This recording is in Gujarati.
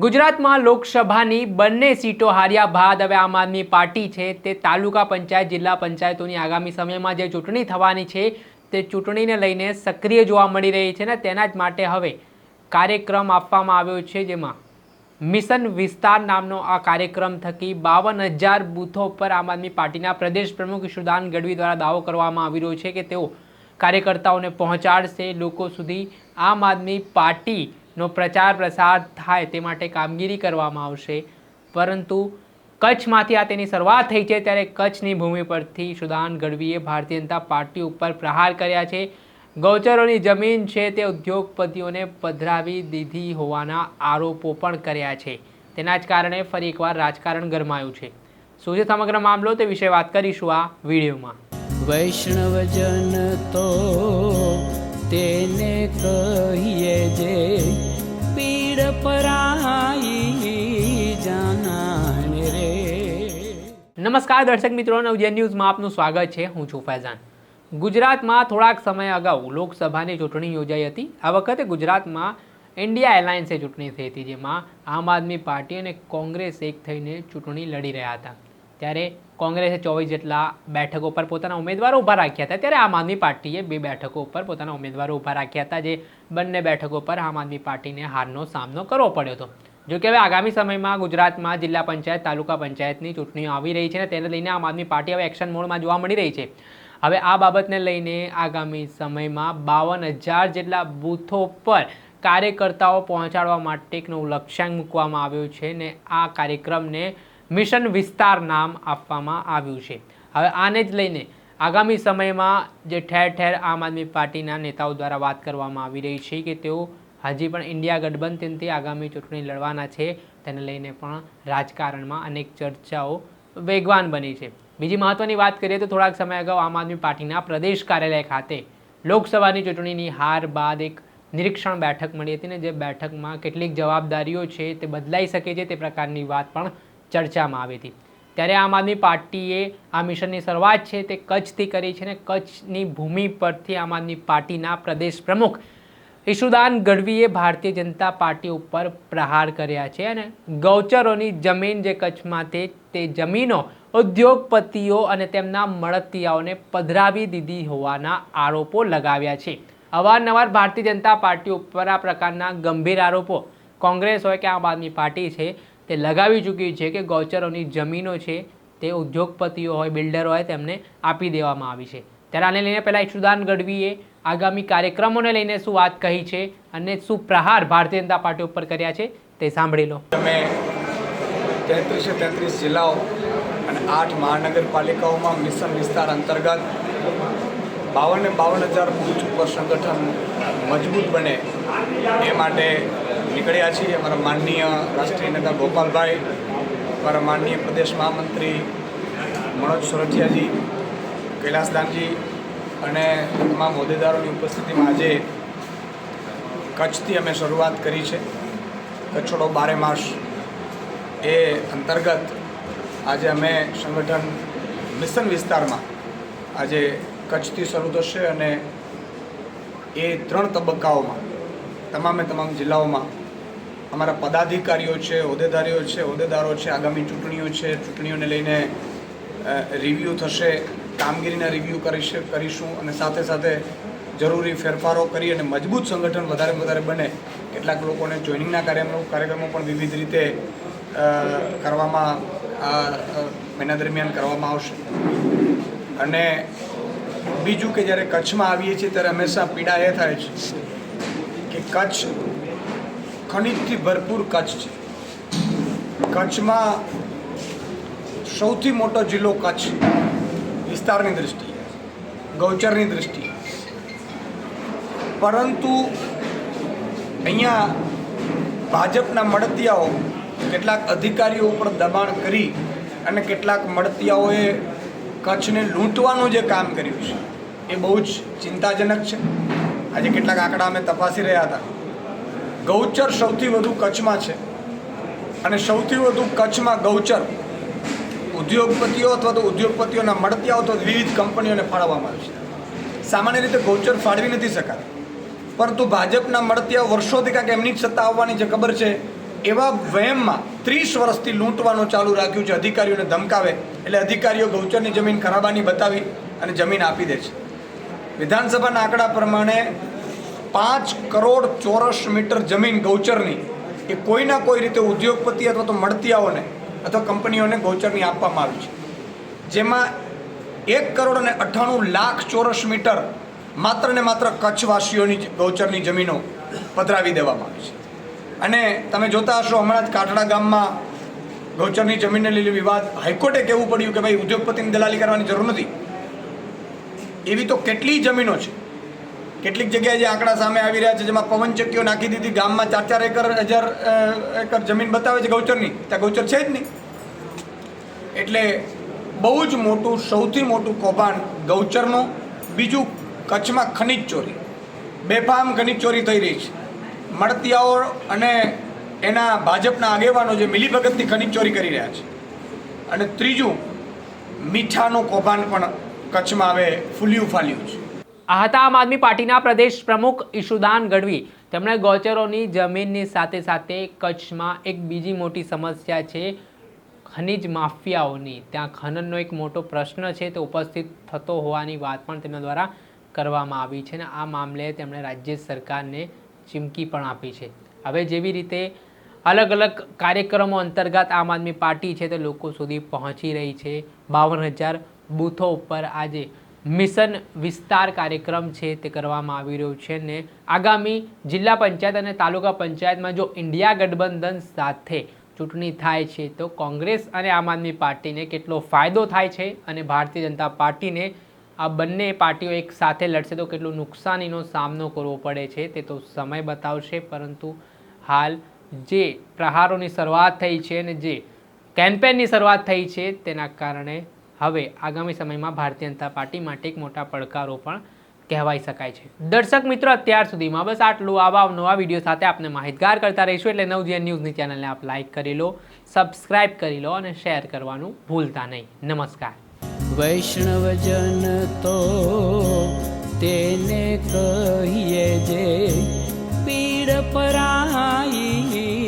ગુજરાતમાં લોકસભાની બંને સીટો હાર્યા બાદ હવે આમ આદમી પાર્ટી છે તે તાલુકા પંચાયત, જિલ્લા પંચાયતોની આગામી સમયમાં જે ચૂંટણી થવાની છે તે ચૂંટણીને લઈને સક્રિય જોવા મળી રહી છે ને તેના જ માટે હવે કાર્યક્રમ આપવામાં આવ્યો છે જેમાં મિશન વિસ્તાર નામનો આ કાર્યક્રમ થકી બાવન હજાર બૂથો પર આમ આદમી પાર્ટીના પ્રદેશ પ્રમુખ ઈશુદાન ગઢવી દ્વારા દાવો કરવામાં આવી રહ્યો છે કે તેઓ કાર્યકર્તાઓને પહોંચાડશે લોકો સુધી આમ આદમી પાર્ટીનો પ્રચાર પ્રસાર થાય તે માટે કામગીરી કરવામાં આવશે. પરંતુ કચ્છમાંથી આ તેની શરૂઆત થઈ છે ત્યારે કચ્છની ભૂમિ પરથી સુદાન ગઢવીએ ભારતીય જનતા પાર્ટી ઉપર પ્રહાર કર્યા છે. ગૌચરોની જમીન છે તે ઉદ્યોગપતિઓને પધરાવી દીધી હોવાના આરોપો પણ કર્યા છે. તેના જ કારણે ફરી એકવાર રાજકારણ ગરમાયું છે. શું છે સમગ્ર મામલો તે વિશે વાત કરીશું આ વિડીયોમાં. વૈષ્ણવજન તો તેને કહીએ જે નમસ્કાર દર્શક મિત્રો નવજે ન્યૂઝમાં આપનું સ્વાગત છે. હું છું ફૈઝાન. ગુજરાતમાં થોડાક સમય અગાઉ લોકસભાની ચૂંટણી યોજાઈ હતી. આ વખતે ગુજરાતમાં ઇન્ડિયા એલાયન્સે ચૂંટણી થઈ હતી, જેમાં આમ આદમી પાર્ટી અને કોંગ્રેસ એક થઈને ચૂંટણી લડી રહ્યા હતા. ત્યારે કોંગ્રેસે ચોવીસ જેટલા બેઠકો પર પોતાના ઉમેદવારો ઊભા રાખ્યા હતા. ત્યારે આમ આદમી પાર્ટીએ બે બેઠકો ઉપર પોતાના ઉમેદવારો ઊભા રાખ્યા હતા, જે બંને બેઠકો પર આમ આદમી પાર્ટીને હારનો સામનો કરવો પડ્યો હતો. જો કે હવે આગામી સમયમાં ગુજરાતમાં જિલ્લા પંચાયત, તાલુકા પંચાયતની ચૂંટણીઓ આવી રહી છે અને તેને લઈને આમ આદમી પાર્ટી હવે એક્શન મોડમાં જોવા મળી રહી છે. હવે આ બાબતને લઈને આગામી સમયમાં બાવન હજાર જેટલા બૂથો પર કાર્યકર્તાઓ પહોંચાડવા માટે એક નવું લક્ષ્યાંક મૂકવામાં આવ્યું છે ને આ કાર્યક્રમને મિશન વિસ્તાર નામ આપવામાં આવ્યું છે. હવે આને જ લઈને આગામી સમયમાં જે ઠેર ઠેર આમ આદમી પાર્ટીના નેતાઓ દ્વારા વાત કરવામાં આવી રહી છે કે તેઓ હજી પણ ઇન્ડિયા ગઠબંધનથી આગામી ચૂંટણી લડવાના છે. તેને લઈને પણ રાજકારણમાં અનેક ચર્ચાઓ વેગવાન બની છે. બીજી મહત્વની વાત કરીએ તો થોડાક સમય અગાઉ આમ આદમી પાર્ટીના પ્રદેશ કાર્યાલય ખાતે લોકસભાની ચૂંટણીની હાર બાદ એક નિરીક્ષણ બેઠક મળી હતી ને જે બેઠકમાં કેટલીક જવાબદારીઓ છે તે બદલાઈ શકે છે તે પ્રકારની વાત પણ ચર્ચામાં આવી હતી. ત્યારે આમ આદમી પાર્ટીએ આ મિશનની શરૂઆત છે તે કચ્છથી કરી છે ને કચ્છની ભૂમિ પરથી આમ આદમી પાર્ટીના પ્રદેશ પ્રમુખ ઈશુદાન ગઢવીએ ભારતીય જનતા પાર્ટી ઉપર પ્રહાર કર્યા છે અને ગૌચરોની જમીન જે કચ્છમાં તે તે જમીનો ઉદ્યોગપતિઓ અને તેમના મળતિયાઓને પધરાવી દીધી હોવાના આરોપો લગાવ્યા છે. અવારનવાર ભારતીય જનતા પાર્ટી ઉપર આ પ્રકારના ગંભીર આરોપો કોંગ્રેસ હોય કે આમ આદમી પાર્ટી છે, તે લગાવી ચૂકી છે કે ગૌચરોની જમીનો છે, તે ઉદ્યોગપતિઓ હોય, બિલ્ડરો હોય, તેમને આપી દેવામાં આવી છે. ત્યારે આને લઈને પહેલાં ઈશુદાન ગઢવીએ આગામી કાર્યક્રમોને લઈને શું વાત કહી છે અને શું પ્રહાર ભારતીય જનતા પાર્ટી ઉપર કર્યા છે તે સાંભળી લો. તમે તેત્રીસે તેત્રીસ જિલ્લાઓ અને આઠ મહાનગરપાલિકાઓમાં મિશન વિસ્તાર અંતર્ગત બાવન બાવન હજાર બુથ ઉપર સંગઠન મજબૂત બને એ માટે નીકળ્યા છીએ. અમારા માનનીય રાષ્ટ્રીય નેતા ગોપાલભાઈ, અમારા માનનીય પ્રદેશ મહામંત્રી મનોજ સોરઠિયાજી કૈલાસદાનજી અને તમામ હોદ્દેદારોની ઉપસ્થિતિમાં આજે કચ્છથી અમે શરૂઆત કરી છે. કચ્છોડો બારે માસ એ અંતર્ગત આજે અમે સંગઠન મિશન વિસ્તારમાં આજે કચ્છથી શરૂ થશે અને એ ત્રણ તબક્કાઓમાં, તમામે તમામ જિલ્લાઓમાં અમારા પદાધિકારીઓ છે, હોદ્દેદારીઓ છે, હોદ્દેદારો છે, આગામી ચૂંટણીઓ છે, ચૂંટણીઓને લઈને રિવ્યૂ થશે. કામગીરીના રિવ્યૂ કરીશ કરીશું અને સાથે સાથે જરૂરી ફેરફારો કરી અને મજબૂત સંગઠન વધારે વધારે બને કેટલાક લોકોને જોઈનિંગના કાર્યક્રમો કાર્યક્રમો પણ વિવિધ રીતે કરવામાં આ મહિના દરમિયાન કરવામાં આવશે. અને બીજું કે જ્યારે કચ્છમાં આવીએ છીએ ત્યારે હંમેશા પીડા એ થાય છે કે કચ્છ ખનિજથી ભરપૂર કચ્છ છે. કચ્છમાં સૌથી મોટો જિલ્લો કચ્છ વિસ્તારની દૃષ્ટિએ ગૌચરની દૃષ્ટિએ પરંતુ અહીંયા ભાજપના મળતિયાઓ કેટલાક અધિકારીઓ ઉપર દબાણ કરી અને કેટલાક મળતિયાઓએ કચ્છને લૂંટવાનું જે કામ કર્યું છે, એ બહુ જ ચિંતાજનક છે. આજે કેટલાક આંકડા અમે તપાસી રહ્યા હતા. ગૌચર સૌથી વધુ કચ્છમાં છે અને સૌથી વધુ કચ્છમાં ગૌચર ઉદ્યોગપતિઓ અથવા તો ઉદ્યોગપતિઓના મળતિયાઓ તો વિવિધ કંપનીઓને ફાળવવામાં આવે છે. સામાન્ય રીતે ગૌચર ફાળવી નથી શકાતા. પરંતુ ભાજપના મળતિયાઓ વર્ષોથી કાંઈક એમની જ સત્તા આવવાની જે ખબર છે, એવા વહેમમાં ત્રીસ વર્ષથી લૂંટવાનું ચાલુ રાખ્યું છે. અધિકારીઓને ધમકાવે, એટલે અધિકારીઓ ગૌચરની જમીન ખરાબાની બતાવી અને જમીન આપી દે છે. વિધાનસભાના આંકડા પ્રમાણે પાંચ કરોડ ચોરસ મીટર જમીન ગૌચરની એ કોઈના કોઈ રીતે ઉદ્યોગપતિ અથવા તો મળતિયાઓને અથવા કંપનીઓને ગૌચરની આપવામાં આવી છે. જેમાં એક કરોડ અને અઠ્ઠાણું લાખ ચોરસ મીટર માત્ર ને માત્ર કચ્છવાસીઓની ગૌચરની જમીનો પધરાવી દેવામાં આવી છે. અને તમે જોતા હશો હમણાં જ કાટડા ગામમાં ગૌચરની જમીનને લીધે વિવાદ. હાઈકોર્ટે કહેવું પડ્યું કે ભાઈ ઉદ્યોગપતિની દલાલી કરવાની જરૂર નથી. એવી તો કેટલી જમીનો છે. કેટલીક જગ્યાએ જે આંકડા સામે આવી રહ્યા છે, જેમાં પવનચક્કીઓ નાખી દીધી. ગામમાં ચાર ચાર એકર, હજાર એકર જમીન બતાવે છે ગૌચરની. ત્યાં ગૌચર છે જ નહીં. એટલે બહુ જ મોટું, સૌથી મોટું કૌભાંડ ગૌચરનું. બીજું કચ્છમાં ખનિજ ચોરી. બેફામ ખનિજ ચોરી થઈ રહી છે. મળતિયાઓ અને એના ભાજપના આગેવાનો જે મિલીભગતની ખનિજ ચોરી કરી રહ્યા છે. અને ત્રીજું, મીઠાનું કૌભાંડ પણ કચ્છમાં હવે ફૂલ્યું ફાલ્યું છે. આ હતા આમ આદમી પાર્ટીના પ્રદેશ પ્રમુખ ઈશુદાન ગઢવી. તેમણે ગૌચરોની જમીનની સાથે સાથે કચ્છમાં એક બીજી મોટી સમસ્યા છે, ખનિજ માફિયાઓની. ત્યાં ખનનનો એક મોટો પ્રશ્ન છે તે ઉપસ્થિત થતો હોવાની વાત પણ તેમના દ્વારા કરવામાં આવી છે અને આ મામલે તેમણે રાજ્ય સરકારને ચીમકી પણ આપી છે. હવે જેવી રીતે અલગ અલગ કાર્યક્રમો અંતર્ગત આમ આદમી પાર્ટી છે તે લોકો સુધી પહોંચી રહી છે. બાવન હજાર બૂથો ઉપર આજે મિશન વિસ્તાર કાર્યક્રમ છે તે કરવામાં આવી રહ્યો છે ને આગામી જિલ્લા પંચાયત અને તાલુકા પંચાયતમાં જો ઇન્ડિયા ગઠબંધન સાથે ચૂંટણી થાય છે, તો કોંગ્રેસ અને આમ આદમી પાર્ટીને કેટલો ફાયદો થાય છે અને ભારતીય જનતા પાર્ટીને આ બંને પાર્ટીઓ એક સાથે લડશે તો કેટલું નુકસાનીનો સામનો કરવો પડે છે તે તો સમય બતાવશે. પરંતુ હાલ જે પ્રહારોની શરૂઆત થઈ છે અને જે કેમ્પેનની શરૂઆત થઈ છે તેના કારણે હવે આગામી સમયમાં ભારતીય જનતા પાર્ટી માટે એક મોટા પડકારો પણ કહેવાઈ શકાય છે. દર્શક મિત્રો, અત્યાર સુધીમાં બસ આટલું. આવા નવા વીડિયો સાથે આપને માહિતગાર કરતા રહીશું એટલે નવજીવન ન્યૂઝની ચેનલને આપ લાઇક કરી લો, સબસ્ક્રાઇબ કરી લો અને શેર કરવાનું ભૂલતા નહીં. નમસ્કાર. વૈષ્ણવજન તો તેને કહીએ જે પીડ પરાઈ